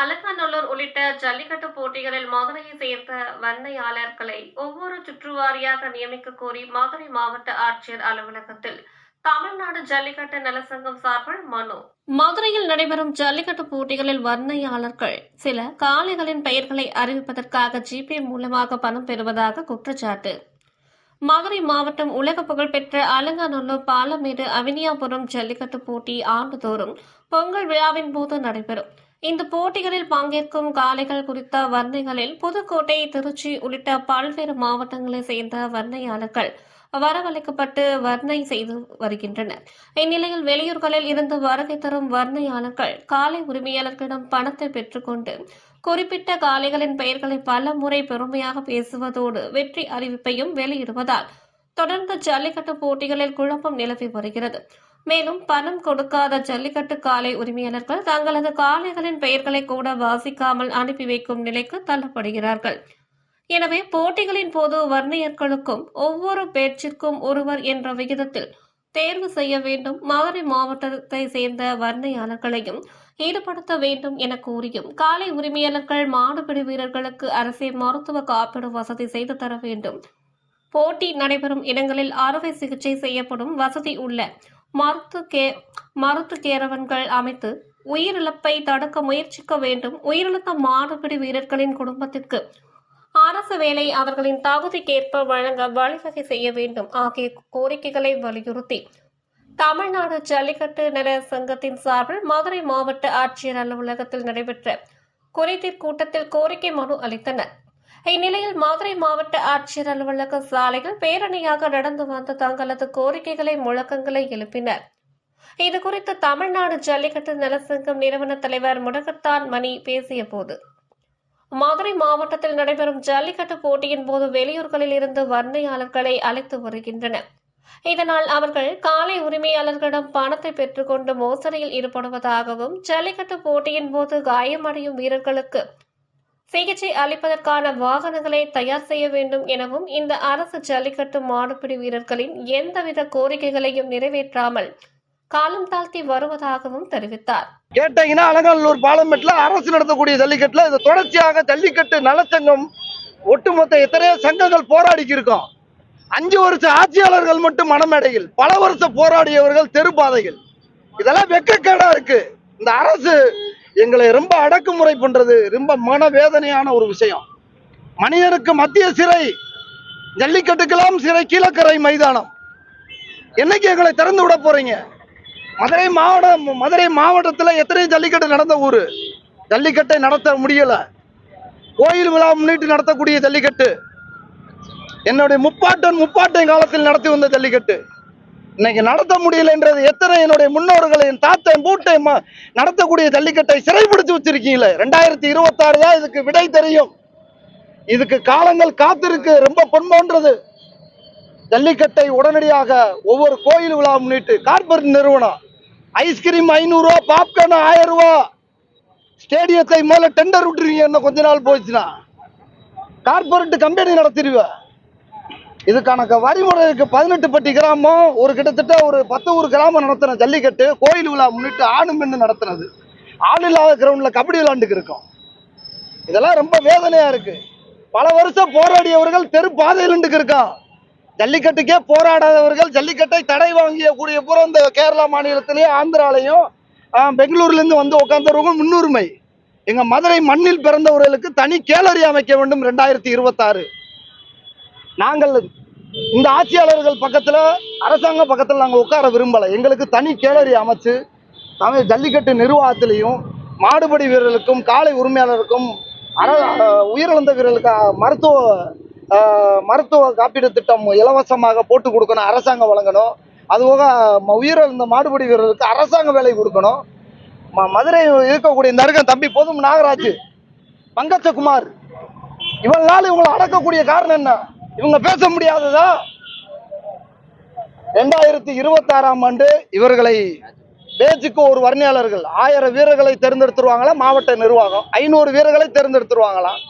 அலங்காநல்லூர் உள்ளிட்ட ஜல்லிக்கட்டு போட்டிகளில் மதுரையை சேர்ந்த வர்ணையாளர்களை ஒவ்வொரு சுற்றுவாரியாக நியமிக்க கோரி மதுரை மாவட்ட ஆட்சியர் அலுவலகத்தில் தமிழ்நாடு ஜல்லிக்கட்டு நலசங்கம் சார்பில் மனு. மதுரையில் நடைபெறும் ஜல்லிக்கட்டு போட்டிகளில் வர்ணையாளர்கள் சில காளைகளின் பெயர்களை அறிவிப்பதற்காக ஜிபே மூலமாக பணம் பெறுவதாக குற்றச்சாட்டு. மதுரை மாவட்டம் உலக புகழ்பெற்ற அலங்காநல்லூர் பாலமேடு அவினியாபுரம் ஜல்லிக்கட்டு போட்டி ஆண்டுதோறும் பொங்கல் விழாவின் போது நடைபெறும். இந்த போட்டிகளில் பங்கேற்கும் காளைகள் குறித்த வர்ணைகளில் புதுக்கோட்டை திருச்சி உள்ளிட்ட பல்வேறு மாவட்டங்களைச் சேர்ந்த வர்ணையாளர்கள் வரவழைக்கப்பட்டு வர்ணை செய்து வருகின்றனர். இந்நிலையில் வெளியூர்களில் இருந்து வருகை தரும் வர்ணையாளர்கள் காலை உரிமையாளர்களிடம் பணத்தை பெற்றுக்கொண்டு குறிப்பிட்ட காளைகளின் பெயர்களை பல முறை பெருமையாக பேசுவதோடு வெற்றி அறிவிப்பையும் வெளியிடுவதால் தொடர்ந்து ஜல்லிக்கட்டு போட்டிகளில் குழப்பம் நிலவி வருகிறது. மேலும் பணம் கொடுக்காத ஜல்லிக்கட்டு காளை உரிமையாளர்கள் தங்களது காளைகளின் பெயர்களை கூட வாசிக்காமல் அனுப்பி வைக்கும் நிலைக்கு தள்ளப்படுகிறார்கள். எனவே போட்டிகளின் போது வர்ணியர்களுக்கும் ஒவ்வொரு பேச்சிற்கும் ஒருவர் என்ற விகிதத்தில் தேர்வு செய்ய வேண்டும். மதுரை மாவட்டத்தை சேர்ந்த வர்ணையாளர்களையும் ஈடுபடுத்த வேண்டும் என கூறியும் காலை உரிமையாளர்கள் மாடுபிடி வீரர்களுக்கு அரசே மருத்துவ காப்பீடு வசதி செய்து தர வேண்டும். போட்டி நடைபெறும் இடங்களில் அறுவை சிகிச்சை செய்யப்படும் வசதி உள்ள மருத்து கே மருத்து கேரவன்கள் அமைத்து உயிரிழப்பை தடுக்க முயற்சிக்க வேண்டும். உயிரிழந்த மாடுபிடி வீரர்களின் குடும்பத்திற்கு அரசு வேலை அவர்களின் தகுதிக்கேற்ப வழங்க வழிவகை செய்ய வேண்டும். ஆகிய கோரிக்கைகளை வலியுறுத்தி தமிழ்நாடு ஜல்லிக்கட்டு நிலைய சங்கத்தின் சார்பில் மதுரை மாவட்ட ஆட்சியர் அலுவலகத்தில் நடைபெற்ற குறைதீர் கூட்டத்தில் கோரிக்கை மனு அளித்தனர். இந்நிலையில் மதுரை மாவட்ட ஆட்சியர் அலுவலக சாலையில் பேரணியாக நடந்து வந்த தங்களது கோரிக்கைகளை முழக்கங்களை எழுப்பினர். இதுகுறித்து தமிழ்நாடு ஜல்லிக்கட்டு நலசங்கம் நிறுவன தலைவர் முடகத்தான் மணி பேசிய போது மதுரை மாவட்டத்தில் நடைபெறும் ஜல்லிக்கட்டு போட்டியின் போது வெளியூர்களில் இருந்து வர்ணையாளர்களை அழைத்து வருகின்றனர். இதனால் அவர்கள் காலை உரிமையாளர்களிடம் பணத்தை பெற்றுக்கொண்டு மோசடியில் ஈடுபடுவதாகவும் ஜல்லிக்கட்டு போட்டியின் போது காயமடையும் வீரர்களுக்கு சிகிச்சை அளிப்பதற்கான வாகனங்களை தயார் செய்ய வேண்டும் எனவும் இந்த அரசு ஜல்லிக்கட்டு மாடுபிடி வீரர்களின் எந்தவித கோரிக்கைகளையும் நிறைவேற்றாமல் காலம் தாழ்த்தி வருவதாகவும் தெரிவித்தார். கேட்டீங்கன்னா அலங்காநல்லூர் பாலமேட்டில் அரசு நடத்தக்கூடிய ஜல்லிக்கட்டுல இது தொடர்ச்சியாக ஜல்லிக்கட்டு நலச்சங்கம் ஒட்டுமொத்த எத்தனையோ சங்கங்கள் போராடிக்கு இருக்கோம். அஞ்சு வருஷ ஆட்சியாளர்கள் மட்டும் மனமேடையில் பல வருஷம் போராடியவர்கள் தெருப்பாதைகள் இதெல்லாம் வெக்கக்கேடா இருக்கு. இந்த அரசு எங்களை ரொம்ப அடக்குமுறை பண்றது ரொம்ப மனவேதனையான ஒரு விஷயம். மனிதனுக்கு மத்திய சிறை ஜல்லிக்கட்டுக்கெல்லாம் சிறை கீழக்கரை மைதானம். என்னைக்கு எங்களை திறந்து விட போறீங்க? மதுரை மாவட்டம் மதுரை மாவட்டத்தில் எத்தனை ஜல்லிக்கட்டு நடந்த ஊர்? ஜல்லிக்கட்டை நடத்த முடியல. கோயில் விழா முன்னிட்டு நடத்தக்கூடிய ஜல்லிக்கட்டு. என்னுடைய முப்பாட்டன் முப்பாட்டன் காலத்தில் நடத்தி வந்த ஜல்லிக்கட்டு. இன்னைக்கு நடத்த முடியலன்றது எத்தனை என்னுடைய முன்னோர்களை என் தாத்தை பூட்டை நடத்தக்கூடிய ஜல்லிக்கட்டை சிறைப்பிடிச்சு வச்சிருக்கீங்களே. ரெண்டாயிரத்தி இருபத்தாறு தான் இதுக்கு விடை தெரியும். இதுக்கு காலங்கள் காத்திருக்கு ரொம்ப பொன்மோன்றது. ஜல்லிக்கட்டை உடனடியாக ஒவ்வொரு கோயில் விழா முன்னிட்டு கார்பரேட் நிறுவனம் ஐஸ்கிரீம் ஐநூறுரூவா பாப்கார்ன் ஆயிரம் ரூபா ஸ்டேடியத்தை முதல்ல டெண்டர் விட்டுருவீங்க இன்னும் கொஞ்ச நாள் போச்சுன்னா. கார்பரேட் கம்பெனி நடத்திடுவேன் இதுக்கான க- வரிமுறை இருக்கு. பதினெட்டு பட்டி கிராமம். ஒரு கிட்டத்தட்ட ஒரு பத்து ஒரு கிராமம் நடத்தின ஜல்லிக்கட்டு. கோயில் விழா முன்னிட்டு ஆணும் பெண்ணு நடத்தினது. ஆள் இல்லாத கிரவுண்டில் கபடி விளாண்டுக்கு இருக்கோம். இதெல்லாம் ரொம்ப வேதனையாக இருக்கு. பல வருஷம் போராடியவர்கள் தெரு பாதையிலுண்டுக்கு இருக்கான். ஜல்லிக்கட்டுக்கே போராடாதவர்கள் ஜல்லிக்கட்டை தடை வாங்கிய கூடிய பூரா இந்த கேரளா மாநிலத்திலேயும் ஆந்திராலையும் பெங்களூர்லேருந்து வந்து உட்காந்தவர்கள் முன்னுரிமை. எங்கள் மதுரை மண்ணில் பிறந்தவர்களுக்கு தனி கேலரி அமைக்க வேண்டும் ரெண்டாயிரத்தி இருபத்தாறு. நாங்கள் இந்த ஆட்சியாளர்கள் பக்கத்தில் அரசாங்கம் பக்கத்தில் நாங்கள் உட்கார விரும்பலை. எங்களுக்கு தனி கேலரி அமைச்சு தமிழ் ஜல்லிக்கட்டு நிர்வாகத்திலையும் மாடுபடி வீரர்களுக்கும் காலை உரிமையாளருக்கும் அர உயிரிழந்த வீரர்களுக்கு மருத்துவ மருத்துவ காப்பீடு திட்டம் இலவசமாக போட்டு கொடுக்கணும் அரசாங்கம் வழங்கணும். அதுபோக உயிரிழந்த மாடுபடி வீரர்களுக்கு அரசாங்க வேலை கொடுக்கணும். ம- மதுரை இருக்கக்கூடிய இந்த அருகன் தம்பி போதும் நாகராஜ் பங்கச்சகுமார் இவ்வளவு நாள் இவங்களை அடக்கக்கூடிய காரணம் என்ன? இவங்க பேச முடியாததா? ரெண்டாயிரத்தி இருபத்தி ஆறாம் ஆண்டு இவர்களை பேச்சுக்கு ஒரு வர்ணியாளர்கள் ஆயிரம் வீரர்களை தேர்ந்தெடுத்துருவாங்களா? மாவட்ட நிர்வாகம் ஐநூறு வீரர்களை தேர்ந்தெடுத்துருவாங்களாம்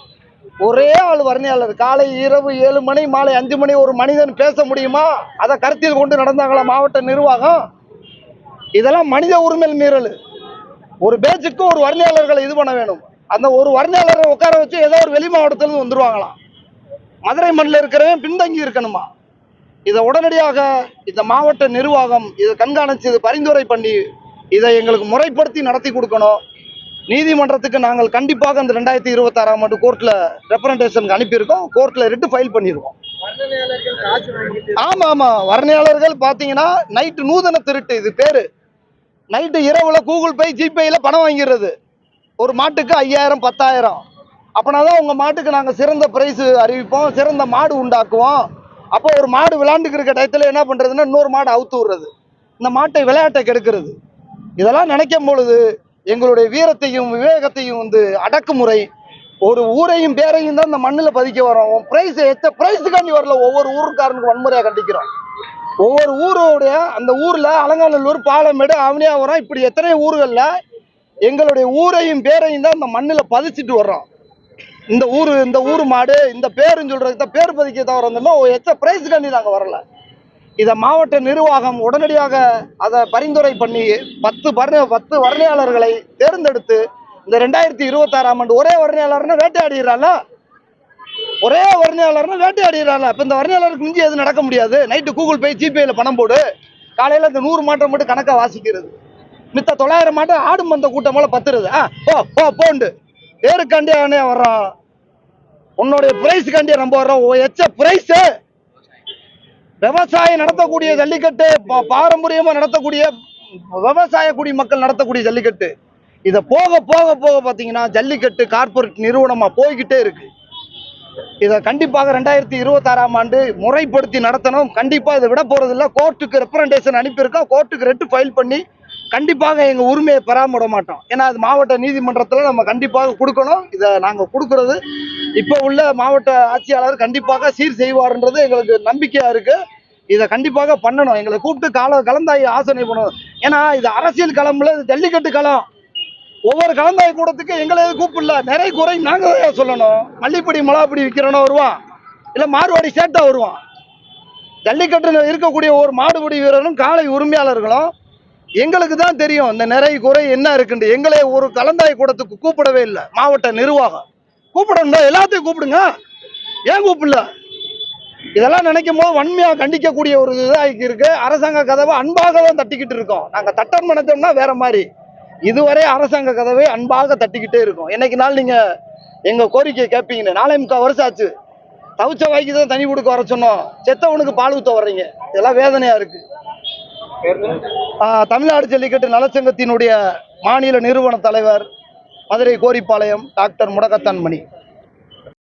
ஒரே ஆள் வர்ணியாளர். காலை இரவு ஏழு மணி மாலை அஞ்சு மணி ஒரு மனிதன் பேச முடியுமா? அதை கருத்தில் கொண்டு நடந்தாங்களா மாவட்ட நிர்வாகம்? இதெல்லாம் மனித உரிமை மீறல். ஒரு பேச்சுக்கு ஒரு வர்ணியாளர்களை இது பண்ண வேணும். அந்த ஒரு வர்ணியாளரை உட்கார வச்சு ஏதோ ஒரு வெளி மாவட்டத்திலிருந்து வந்துருவாங்களாம். மதுரை மண்ணில் இருக்கிறவன் பின்தங்கி இருக்கணுமா? இதை உடனடியாக இந்த மாவட்ட நிர்வாகம் இதை கண்காணித்து இது பரிந்துரை பண்ணி இதை எங்களுக்கு முறைப்படுத்தி நடத்தி கொடுக்கணும். நீதிமன்றத்துக்கு நாங்கள் கண்டிப்பாக இந்த ரெண்டாயிரத்தி இருபத்தாறாம் ஆண்டு கோர்ட்டில் ரெப்ரண்டேஷனுக்கு அனுப்பியிருக்கோம். கோர்ட்டில் ரிட்டு ஃபைல் பண்ணியிருக்கோம். ஆமாம் ஆமாம் வர்ணையாளர்கள் பார்த்தீங்கன்னா நைட்டு நூதன திருட்டு இது பேர். நைட்டு இரவில் கூகுள் பே ஜிபேயில் பணம் வாங்கிடுறது. ஒரு மாட்டுக்கு ஐயாயிரம் பத்தாயிரம். அப்படின்னா தான் உங்கள் மாட்டுக்கு நாங்கள் சிறந்த ப்ரைஸு அறிவிப்போம் சிறந்த மாடு உண்டாக்குவோம். அப்போ ஒரு மாடு விளாண்டுக்கிற டயத்தில் என்ன பண்ணுறதுன்னா இன்னொரு மாடு அவுத்து விடுறது. இந்த மாட்டை விளையாட்டை கெடுக்கிறது. இதெல்லாம் நினைக்கும் பொழுது எங்களுடைய வீரத்தையும் விவேகத்தையும் வந்து அடக்குமுறை. ஒரு ஊரையும் பேரையும் தான் இந்த மண்ணில் பதிக்க வரோம் பிரைஸ் எத்த ப்ரைஸுக்காண்டி வரல ஒவ்வொரு ஊருக்காரனுக்கு வன்முறையாக கண்டிக்கிறோம். ஒவ்வொரு ஊரோடைய அந்த ஊரில் அலங்காநல்லூர் பாலமேடு அவனியாபுரம் இப்படி எத்தனை ஊர்களில் எங்களுடைய ஊரையும் பேரையும் தான் இந்த மண்ணில் பதிச்சிட்டு வர்றோம். இந்த ஊர் இந்த ஊர் மாடு இந்த பேருன்னு சொல்றதுக்கு தான் பேர் பதிக்க தவிர வந்தோமோ எச்ச பிரைஸுக்காண்டி நாங்கள் வரல. இதை மாவட்ட நிர்வாகம் உடனடியாக அதை பரிந்துரை பண்ணி பத்து வர்ண பத்து வர்ணையாளர்களை தேர்ந்தெடுத்து இந்த ரெண்டாயிரத்தி இருபத்தாறாம் ஆண்டு ஒரே வர்ணையாளர்னா வேட்டையாடிடுறால ஒரே வர்ணையாளர்னா வேட்டையாடிடுறால இப்போ இந்த வர்ணையாளருக்கு மிஞ்சி எதுவும் நடக்க முடியாது. நைட்டு கூகுள் பே ஜிபேயில் பணம் போடு. காலையில் இந்த நூறு மாட்டை மட்டும் கணக்கை வாசிக்கிறது. மித்த தொள்ளாயிரம் மாட்டை ஆடும் மந்த கூட்டம் போல பத்துறது. ஆ போ போ போண்டு. பேருக்காண்டியே அவனே வர்றான். உன்னுடைய பிரைஸுக்காண்டியே நம்ம வர்றோம். ஓ, எச்ச பிரைஸ் விவசாயம் நடத்தக்கூடிய ஜல்லிக்கட்டு பா- பாரம்பரியமா நடத்தக்கூடிய விவசாய குடி மக்கள் நடத்தக்கூடிய ஜல்லிக்கட்டு. இதை போக போக போக பார்த்தீங்கன்னா ஜல்லிக்கட்டு கார்ப்பரேட் நிறுவனமா போய்கிட்டே இருக்கு. இதை கண்டிப்பாக ரெண்டாயிரத்தி இருபத்தாறாம் ஆண்டு முறைப்படுத்தி நடத்தணும். கண்டிப்பா இதை விட போறது இல்ல கோர்ட்டுக்கு ரெப்ரண்டேஷன் அனுப்பியிருக்கோம் கோர்ட்டுக்கு ரெட்டு ஃபைல் பண்ணி கண்டிப்பாக எங்க உரிமையை பெறாம விட மாட்டோம். ஏன்னா அது மாவட்ட நீதிமன்றத்துல நம்ம கண்டிப்பாக கொடுக்கணும். இதை நாங்க கொடுக்கறது இப்போ உள்ள மாவட்ட ஆட்சியாளர் கண்டிப்பாக சீர் செய்வார்ன்றது எங்களுக்கு நம்பிக்கையா இருக்கு. இதை கண்டிப்பாக பண்ணணும். எங்களை கூப்பிட்டு கால கலந்தாய் ஆசனை பண்ணணும். ஏன்னா இது அரசியல் களம்ல இது ஜல்லிக்கட்டு களம். ஒவ்வொரு கலந்தாய் கூடத்துக்கு எங்களை கூப்பிடல. நிறைய குறை நாங்கள் தான் சொல்லணும். மல்லிப்படி மலாப்படி விற்கிறவனும் வருவான். இல்லை மாறுவாடி சேட்டா வருவான். ஜல்லிக்கட்டில் இருக்கக்கூடிய ஒரு மாடுபிடி வீரரும் காளை உரிமையாளர்களும் எங்களுக்கு தான் தெரியும். இந்த நிறை குறை என்ன இருக்குன்னு எங்களை ஒரு கலந்தாய் கூடத்துக்கு கூப்பிடவே இல்லை. மாவட்ட நிர்வாகம். கூப்பிடணும் எல்லாத்தையும் கூப்பிடுங்க. ஏன் கூப்பிடல? இதெல்லாம் நினைக்கும் போது வன்மையாக கண்டிக்கக்கூடிய ஒரு இதாக இருக்கு. அரசாங்க கதவை அன்பாக தான் தட்டிக்கிட்டு இருக்கோம். நாங்கள் தட்டம் நினைச்சோம்னா வேற மாதிரி. இதுவரை அரசாங்க கதவை அன்பாக தட்டிக்கிட்டே இருக்கோம். என்னைக்கு நாள் நீங்க எங்க கோரிக்கையை கேட்பீங்கன்னு? நாளை முக்கால் வருஷம் ஆச்சு. தவிச்ச வாய்க்கு தான் தண்ணி கொடுக்க வர சொன்னோம். செத்தவனுக்கு பால் ஊத்த வர்றீங்க. இதெல்லாம் வேதனையா இருக்கு. தமிழ்நாடு ஜல்லிக்கட்டு நலச்சங்கத்தினுடைய மாநில நிறுவன தலைவர் மதுரை கோரிப்பாளையம் டாக்டர் முடக்கத்தான் மணி